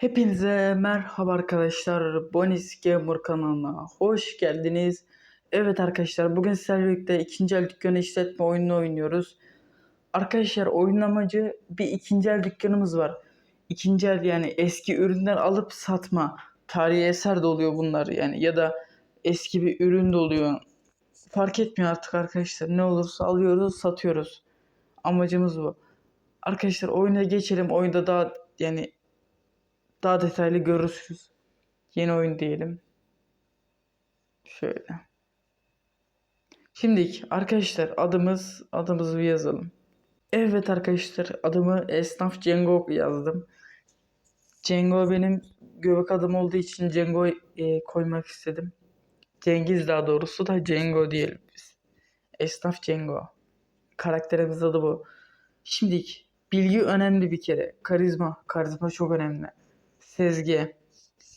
Hepinize merhaba arkadaşlar. Bonis Gamer kanalına hoş geldiniz. Evet arkadaşlar bugün sizlerle birlikte ikinci el dükkanı işletme oyununu oynuyoruz. Arkadaşlar oyunun amacı bir ikinci el dükkanımız var. İkinci el yani eski ürünler alıp satma. Tarihi eser de oluyor bunlar yani ya da eski bir ürün de oluyor. Fark etmiyor artık arkadaşlar. Ne olursa alıyoruz satıyoruz. Amacımız bu. Arkadaşlar oyuna geçelim. Oyunda daha yani daha detaylı görürsünüz. Yeni oyun diyelim. Şöyle. Şimdilik arkadaşlar adımız adımızı bir yazalım. Evet arkadaşlar adımı Esnaf Cengo yazdım. Cengo benim göbek adım olduğu için Cengo e, koymak istedim. Cengiz daha doğrusu da Cengo diyelim biz. Esnaf Cengo. Karakterimiz adı bu. Şimdilik bilgi önemli bir kere. Karizma. Karizma çok önemli. Sezgi.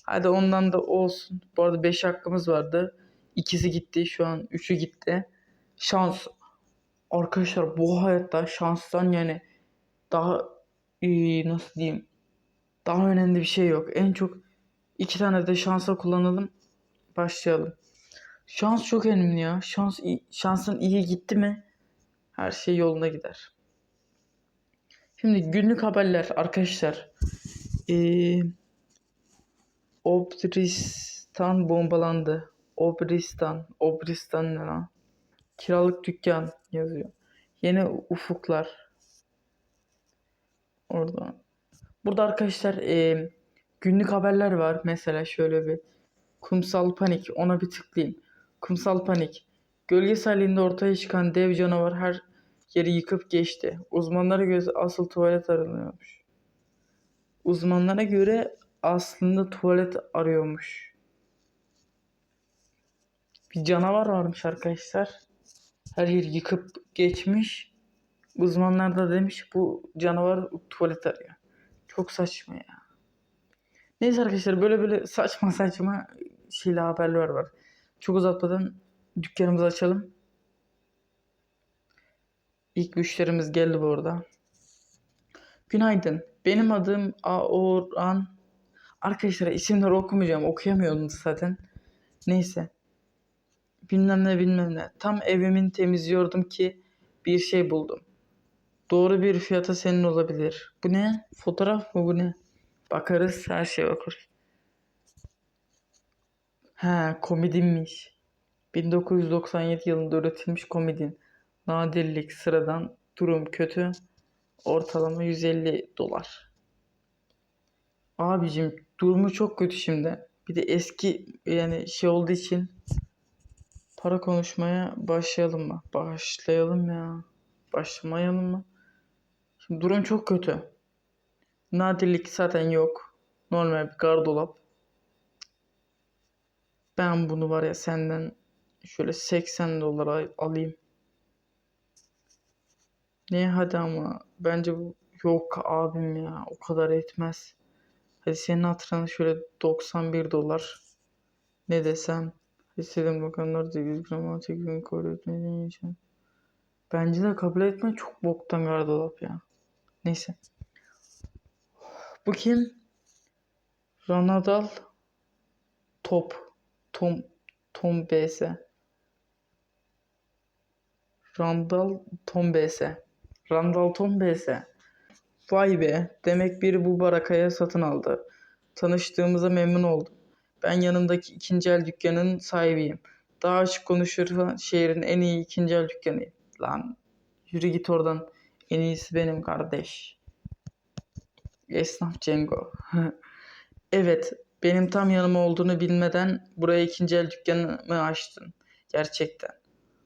Hadi ondan da olsun. Bu arada 5 hakkımız vardı. İkisi gitti. Şu an 3'ü gitti. Şans. Arkadaşlar bu hayatta şanstan yani daha nasıl diyeyim daha önemli bir şey yok. En çok iki tane de şansa kullanalım. Başlayalım. Şans çok önemli ya. Şans şansın iyi gitti mi her şey yoluna gider. Şimdi günlük haberler arkadaşlar. Ee, Obristan bombalandı. Obristan. Obristan ne lan? Kiralık dükkan yazıyor. Yeni ufuklar. Orada. Burada arkadaşlar e, günlük haberler var. Mesela şöyle bir kumsal panik. Ona bir tıklayın. Kumsal panik. Gölge sahilinde ortaya çıkan dev canavar her yeri yıkıp geçti. Uzmanlara göre asıl tuvalet aranıyormuş. Uzmanlara göre aslında tuvalet arıyormuş. Bir canavar varmış arkadaşlar. Her yeri yıkıp geçmiş. Uzmanlar da demiş bu canavar tuvalet arıyor. Çok saçma ya. Neyse arkadaşlar böyle böyle saçma saçma şeyle haberler var. Çok uzatmadan dükkanımızı açalım. İlk müşterimiz geldi bu arada. Günaydın. Benim adım Aoran. Arkadaşlar isimleri okumayacağım. Okuyamıyordum zaten. Neyse. Bilmem ne bilmem ne. Tam evimin temizliyordum ki bir şey buldum. Doğru bir fiyata senin olabilir. Bu ne? Fotoğraf mı bu ne? Bakarız her şeye bakarız. Ha komedinmiş. 1997 yılında üretilmiş komedin. Nadirlik, sıradan, durum kötü. Ortalama 150 dolar. Abicim durumu çok kötü şimdi. Bir de eski yani şey olduğu için para konuşmaya başlayalım mı? Başlayalım ya. Başlamayalım mı? Şimdi durum çok kötü. Nadirlik zaten yok. Normal bir gardolap. Ben bunu var ya senden şöyle 80 dolara alayım. Ne hadi ama bence bu yok abim ya o kadar etmez. Hadi senin hatırına şöyle 91 dolar. Ne desem? İstedim bakanlar 8 gram 8 gün kabul. Bence de kabul etme çok boktan gardırop ya. Neyse. Bu kim? Ranadal Top. Tom Tom BS. Randall Tom BS. Randall Tom BS. Vay be. Demek biri bu barakaya satın aldı. Tanıştığımıza memnun oldum. Ben yanındaki ikinci el dükkanının sahibiyim. Daha açık konuşursan şehrin en iyi ikinci el dükkanıyım. Lan yürü git oradan. En iyisi benim kardeş. Esnaf Cengo. evet, benim tam yanıma olduğunu bilmeden buraya ikinci el dükkanımı açtın. Gerçekten.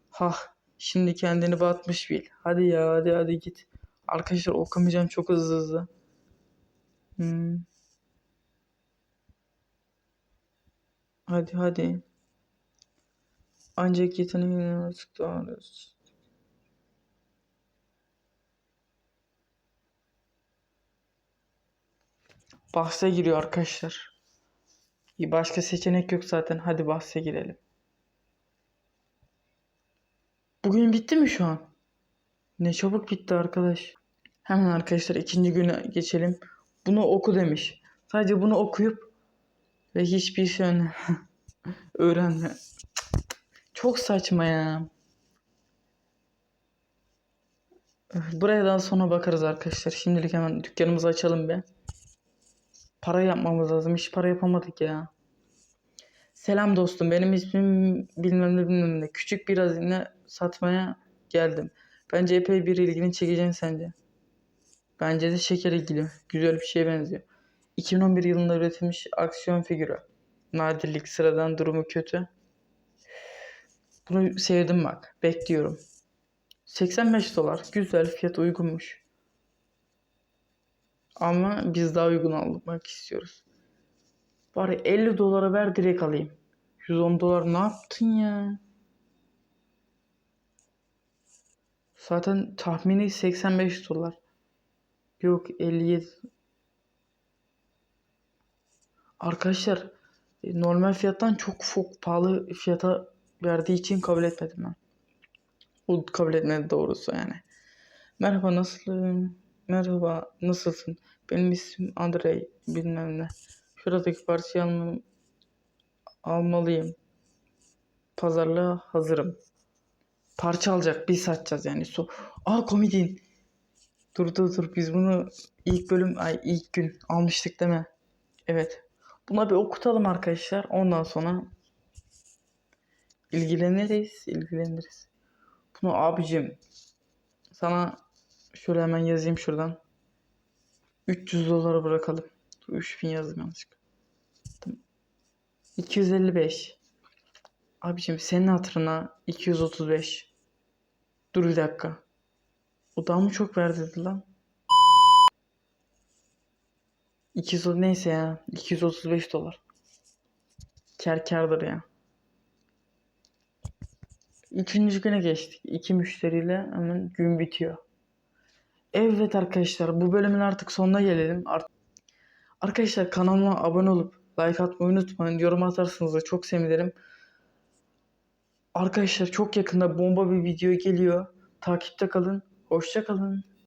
Hah, şimdi kendini batmış bil. Hadi ya, hadi hadi git. Arkadaşlar okumayacağım çok hızlı hızlı. Hmm. Hadi hadi. Ancak yeteneğini artık daha Bahse giriyor arkadaşlar. Başka seçenek yok zaten. Hadi bahse girelim. Bugün bitti mi şu an? Ne çabuk bitti arkadaş. Hemen arkadaşlar ikinci güne geçelim. Bunu oku demiş. Sadece bunu okuyup ve hiçbir şey öğrenme. Çok saçma ya. Buraya daha sonra bakarız arkadaşlar. Şimdilik hemen dükkanımızı açalım be. Para yapmamız lazım. Hiç para yapamadık ya. Selam dostum. Benim ismim bilmem ne bilmem ne. Küçük bir hazine satmaya geldim. Bence epey bir ilgini çekeceğin sence. Bence de şeker ilgili. Güzel bir şeye benziyor. 2011 yılında üretilmiş aksiyon figürü. Nadirlik, sıradan durumu kötü. Bunu sevdim bak. Bekliyorum. 85 dolar. Güzel fiyat uygunmuş. Ama biz daha uygun almak istiyoruz. Bari 50 dolara ver direkt alayım. 110 dolar ne yaptın ya? Zaten tahmini 85 dolar. Yok 57. Arkadaşlar e, normal fiyattan çok çok pahalı fiyata verdiği için kabul etmedim ben. O kabul etmedi doğrusu yani. Merhaba nasılsın? Merhaba nasılsın? Benim ismim Andrei bilmem ne. Şuradaki parçayı almam, almalıyım. Pazarlığa hazırım. Parça alacak biz satacağız yani. So Aa komedin. Dur dur dur biz bunu ilk bölüm ay ilk gün almıştık değil mi? Evet. Buna bir okutalım arkadaşlar. Ondan sonra ilgileniriz, ilgileniriz. Bunu abicim sana şöyle hemen yazayım şuradan. 300 dolara bırakalım. Dur, 3000 yazdım yanlışlıkla. Tamam. 255. Abicim senin hatırına 235. Dur bir dakika. O daha mı çok dedi lan? 200 neyse ya. 235 dolar. Kar kardır ya. Üçüncü güne geçtik. İki müşteriyle hemen gün bitiyor. Evet arkadaşlar bu bölümün artık sonuna gelelim. Art- arkadaşlar kanalıma abone olup like atmayı unutmayın. Yorum atarsanız da çok sevinirim. Arkadaşlar çok yakında bomba bir video geliyor. Takipte kalın. Hoşça kalın.